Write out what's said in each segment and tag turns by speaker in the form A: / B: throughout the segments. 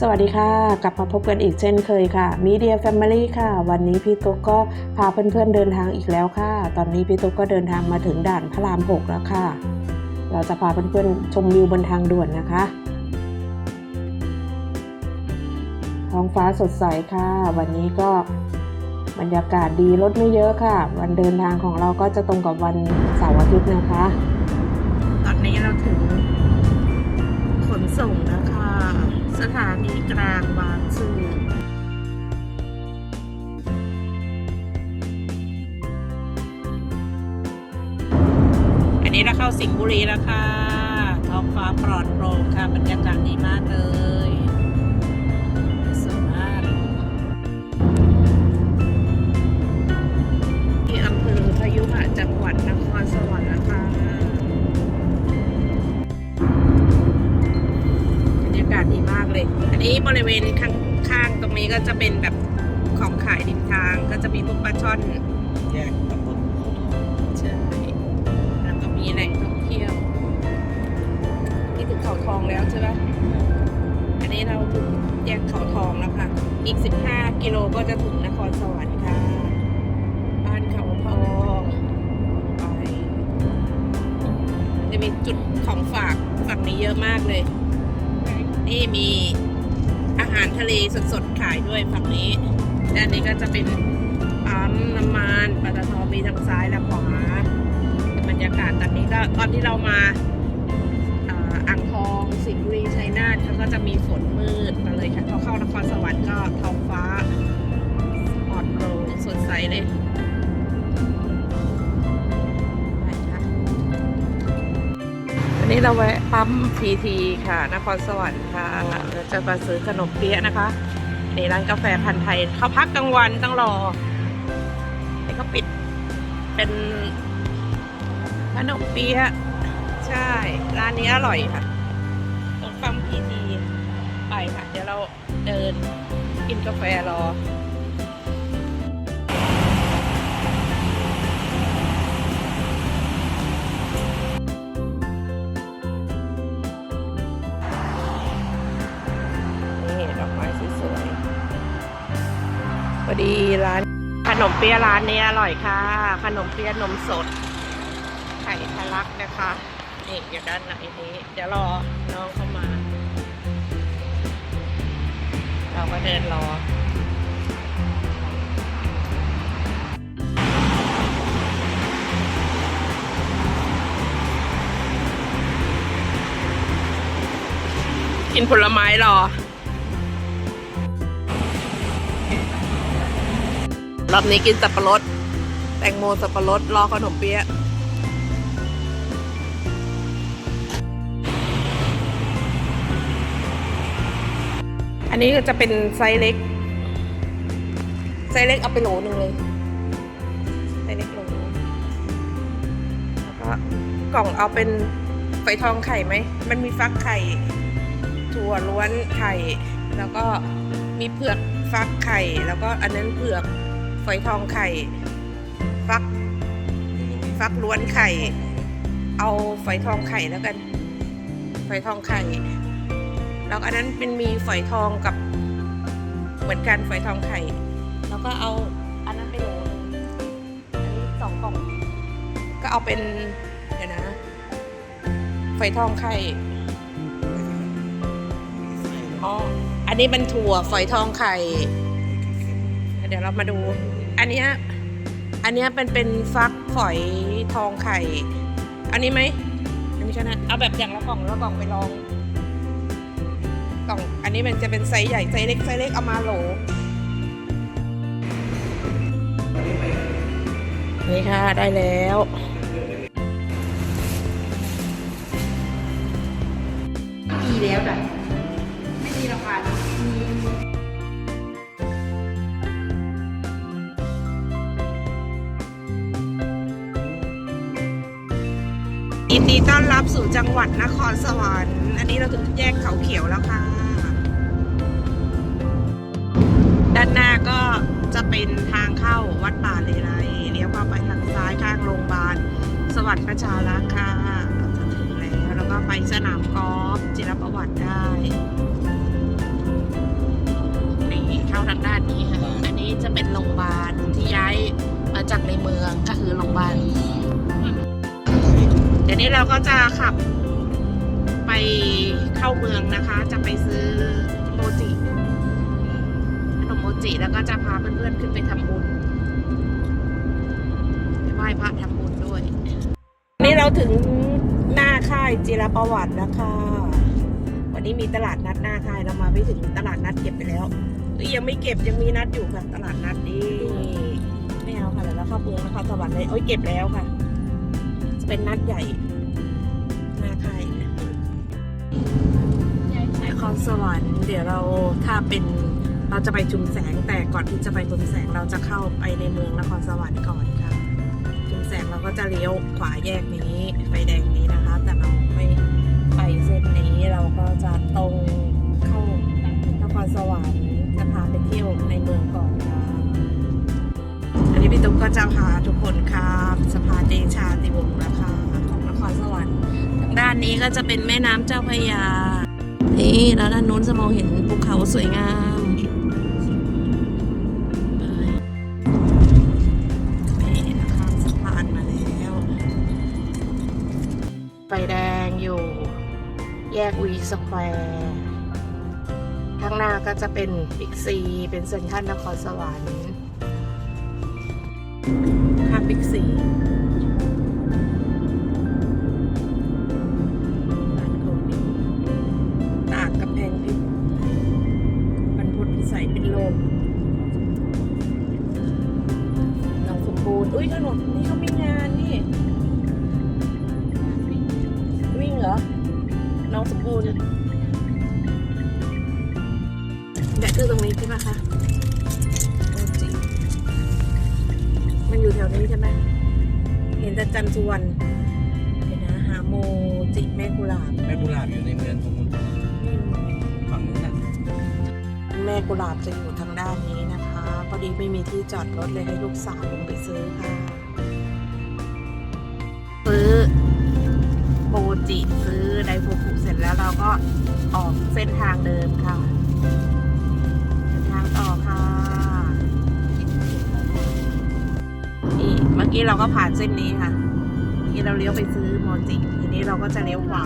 A: สวัสดีค่ะ กลับมาพบกันอีกเช่นเคยค่ะ Media Family ค่ะ วันนี้พี่ตุ๊กก็พาเพื่อนๆเดินทางอีกแล้วค่ะ ตอนนี้พี่ตุ๊กก็เดินทางมาถึงด่านพระราม6แล้วค่ะ เราจะพาเพื่อนๆชมวิวบนทางด่วนนะคะ ท้องฟ้าสดใสค่ะ วันนี้ก็บรรยากาศดีรถไม่เยอะค่ะ วันเดินทางของเราก็จะตรงกับวันเสาร์อาทิตย์นะคะ ตอนนี้เราถึงขนส่งนะคะ สถานีกลางบางซื่ออันนี้เราเข้าสิงห์บุรีแล้วค่ะ ท้องฟ้าปลอดโปร่งค่ะบรรยากาศดีมากเลยสวยมากที่อำเภอพยุหะจังหวัดนครสวรรค์ นนี้บริเวณข้างข้างตรงนี้ก็จะเป็นแบบของขายริมทางก็จะมีพวกปลาช่อน
B: แยกตำบลเขาทอง
A: ใช่แล้วก็มีแหล่งท่องเที่ยว นี่ถึงเขาทองแล้วใช่ไหมอันนี้เราถึงแยกเขาทองแล้วค่ะ อีก 15 กิโลก็จะถึงนครสวรรค์ค่ะ บ้านเขาทองไปจะมีจุดของฝากฝั่งนี้เยอะมากเลย นี่มี อาหารทะเลสดๆ ขายด้วยฝั่งนี้และอันนี้ก็จะเป็นปั๊มน้ำมันปตทมีทางซ้ายและขวาบรรยากาศตอนนี้ก็ตอนที่เรามาอ่าอ่างทองสิงห์บุรีชัยนาทเขาก็จะมีฝนมืดมาเลยค่ะเขาเข้านครสวรรค์ก็ท้องฟ้าปลอดโปร่งสดใสเลย วันนี้เราแวะปั๊มพีทีค่ะ นครสวรรค์ค่ะเราจะมาซื้อขนมเปี๊ยะนะคะนี่ร้านกาแฟพันธ์ไทยเขาพักกลางวันต้องรอแต่เขาปิดเป็นขนมเปี๊ยะใช่ ร้านนี้อร่อยค่ะ ตรงปั๊มพีทีไปค่ะ เดี๋ยวเราเดินกินกาแฟรอ พอดีร้าน ขนมเปี๊ยะร้านนี้อร่อยค่ะ ขนมเปี๊ยะนมสด ไข่ทะลักนะคะนี่อยู่ด้านในนี้ เดี๋ยวรอน้องเข้ามา เราก็เดินรอกินผลไม้รอ รอบนี้กินสับปะรด แตงโมสับปะรดรอขนมเปี๊ยะอันนี้ก็จะเป็นไซส์เล็ก ไซส์เล็กเอาไปโหลหนึ่งเลย ไซส์เล็กโหลหนึ่งแล้วก็กล่องเอาเป็นไฟทองไข่ไหม มันมีฟักไข่ ถั่วล้วนไข่ แล้วก็มีเผือกฟักไข่ แล้วก็อันนั้นเผือก ฝอยทองไข่ ฟัก ฟักล้วนไข่ เอาฝอยทองไข่แล้วกัน ฝอยทองไข่ แล้วอันนั้นเป็นมีฝอยทองกับ เหมือนกันฝอยทองไข่ แล้วก็เอาอันนั้นไปโหลงอันนี้สองกล่อง ก็เอาเป็นเดี๋ยวนะ ฝอยทองไข่อ๋ออันนี้เป็นถั่วฝอยทองไข่ เดี๋ยวเรามาดู อันเนี้ยอันเนี้ยเป็นเป็นฟักฝอยทองไข่ อันนี้ไหมอันนี้ใช่ไหมเอาแบบอย่างละกล่องละกล่องไปลองกล่อง อันนี้มันจะเป็นไซส์ใหญ่ไซส์เล็กไซส์เล็กเอามาโหลนี่ค่ะได้แล้ว
C: ดีแล้วแบบไม่มีราคามี
A: ต้อนรับสู่จังหวัดนครสวรรค์อันนี้เราถึงแยกเขาเขียวแล้วค่ะ ด้านหน้าก็จะเป็นทางเข้าวัดป่าเลไรเลี้ยวเข้าไปทางซ้ายข้างโรงพยาบาล สวัสดิ์ประชารักษ์ค่ะจะถึงแล้ว แล้วก็ไปสนามกอล์ฟจิรประวัติได้นี่เข้าทางด้านนี้ค่ะ อันนี้จะเป็นโรงพยาบาลที่ย้ายมาจากในเมืองก็คือโรงพยาบาล เดี๋ยวนี้เราก็จะขับไปเข้าเมืองนะคะ จะไปซื้อโมจิขนมโมจิแล้วก็จะพาเพื่อนๆขึ้นไปทำบุญไปไหว้พระทำบุญด้วยนี่เราถึงหน้าค่ายจิรประวัตินะคะวันนี้มีตลาดนัดหน้าค่ายเรามาไม่ถึงตลาดนัดเก็บไปแล้วยังไม่เก็บยังมีนัดอยู่ค่ะตลาดนัดนี่ไม่เอาค่ะเดี๋ยวเราเข้าเมืองนครสวรรค์เลยโอ้ยเก็บแล้วค่ะ เป็นนัดใหญ่หน้าค่ายนครสวรรค์เดี๋ยวเราถ้าเป็นเราจะไปชุมแสงแต่ก่อนที่จะไปชุมแสงเราจะเข้าไปในเมืองนครสวรรค์ก่อนค่ะชุมแสงเราก็จะเลี้ยวขวาแยกนี้ไฟแดงนี้นะคะ แต่เราไม่ไปเส้นนี้เราก็จะตรงเข้านครสวรรค์จะพาไปเที่ยวในเมืองก่อนค่ะ นี้พี่ตุ๊กก็จะพาทุกคนข้ามสะพานเดชาติวงศ์นะคะของนครสวรรค์ทางด้านนี้ก็จะเป็นแม่น้ำเจ้าพระยา นี่แล้วด้านนู้นจะมองเห็นภูเขาสวยงามนี่นะคะสะพานมาแล้วไฟแดงอยู่ แยกวีสแควร์ข้างหน้าก็จะเป็นบิ๊กซี เป็นเซ็นทรัลนครสวรรค์ ข้ามบิ๊กซีร้านโกมิตากกำแพงเพชรบรรพุทธพิสัยเป็นลมหนองสมบูรณ์ อุ้ยถนนนี่เขามีงานนี่ วิ่งเหรอหน้องสมบูรณ์แดดคือตรงนี้ใช่ไหมคะ มันอยู่แถวนี้ใช่ไหมเห็นแต่จันทร์สุวรรณเดี๋ยวนะหาโมจิแม่กุหลาบ
B: แม่กุหลาบอยู่ในเมืองตรงนู้นฝั่งนู้นน่ะ
A: แม่กุหลาบจะอยู่ทางด้านนี้นะคะพอดีไม่มีที่จอดรถเลยให้ลูกสาวลงไปซื้อค่ะซื้อโมจิซื้อไดฟูกุเสร็จแล้วเราก็ออกเส้นทางเดิมค่ะ มื่อกี้เราก็ผ่านเส้นนี้ค่ะเมื่อกี้เราเลี้ยวไปซื้อโมจิทีนี้เราก็จะเลี้ยวขวา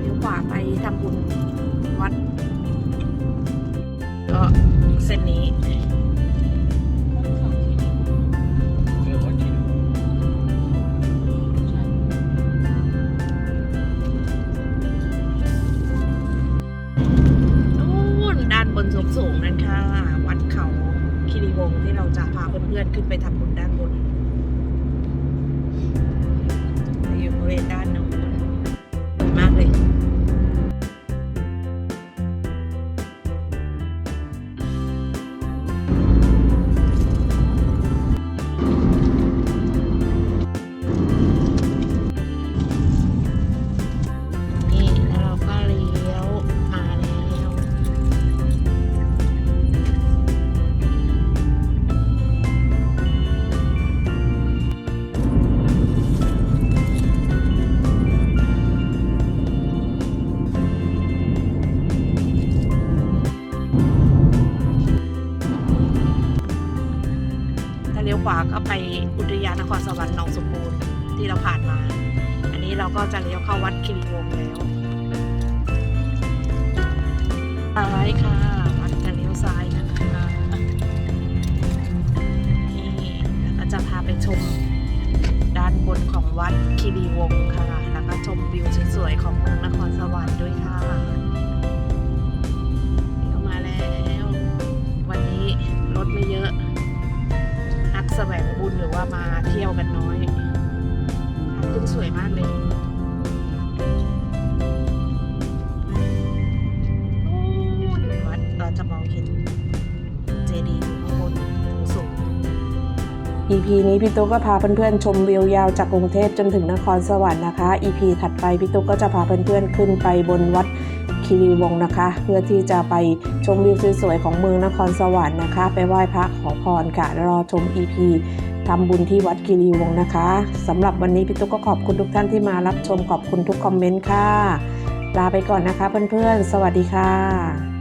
A: เลี้ยวขวาไปทำบุญวัด ก็เส้นนี้
B: วันที่
A: นู่นด้านบนสูงสูงๆนั่นค่ะ วัดเขาคีรีวงที่เราจะพาเพื่อนๆขึ้นไปทำ ทยานนครสวรรค์หนองสมบูรณ์ที่เราผ่านมา อันนี้เราก็จะเลี้ยวเข้าวัดคิริวงศ์แล้วซ้ายค่ะวัดจะเลี้ยวซ้ายนะคะนี่แล้วก็จะพาไปชมด้านบนของวัดคีรีวงศ์ค่ะ แล้วก็ชมวิวสวยๆของเมือง EP นี้พี่ตุ๊กก็พาเพื่อนๆชมวิวยาวจากกรุงเทพจนถึงนครสวรรค์นะคะ EP ถัดไปพี่ตุ๊กก็จะพาเพื่อนๆขึ้นไปบนวัดคีรีวงนะคะ เพื่อที่จะไปชมวิวสวยๆของเมืองนครสวรรค์นะคะ ไปไหว้พระขอพรค่ะรอชม EP ทำบุญที่วัดคีรีวงนะคะสำหรับวันนี้พี่ตุ๊กก็ขอบคุณทุกท่านที่มารับชมขอบคุณทุกคอมเมนต์ค่ะ ลาไปก่อนนะคะเพื่อนๆ สวัสดีค่ะ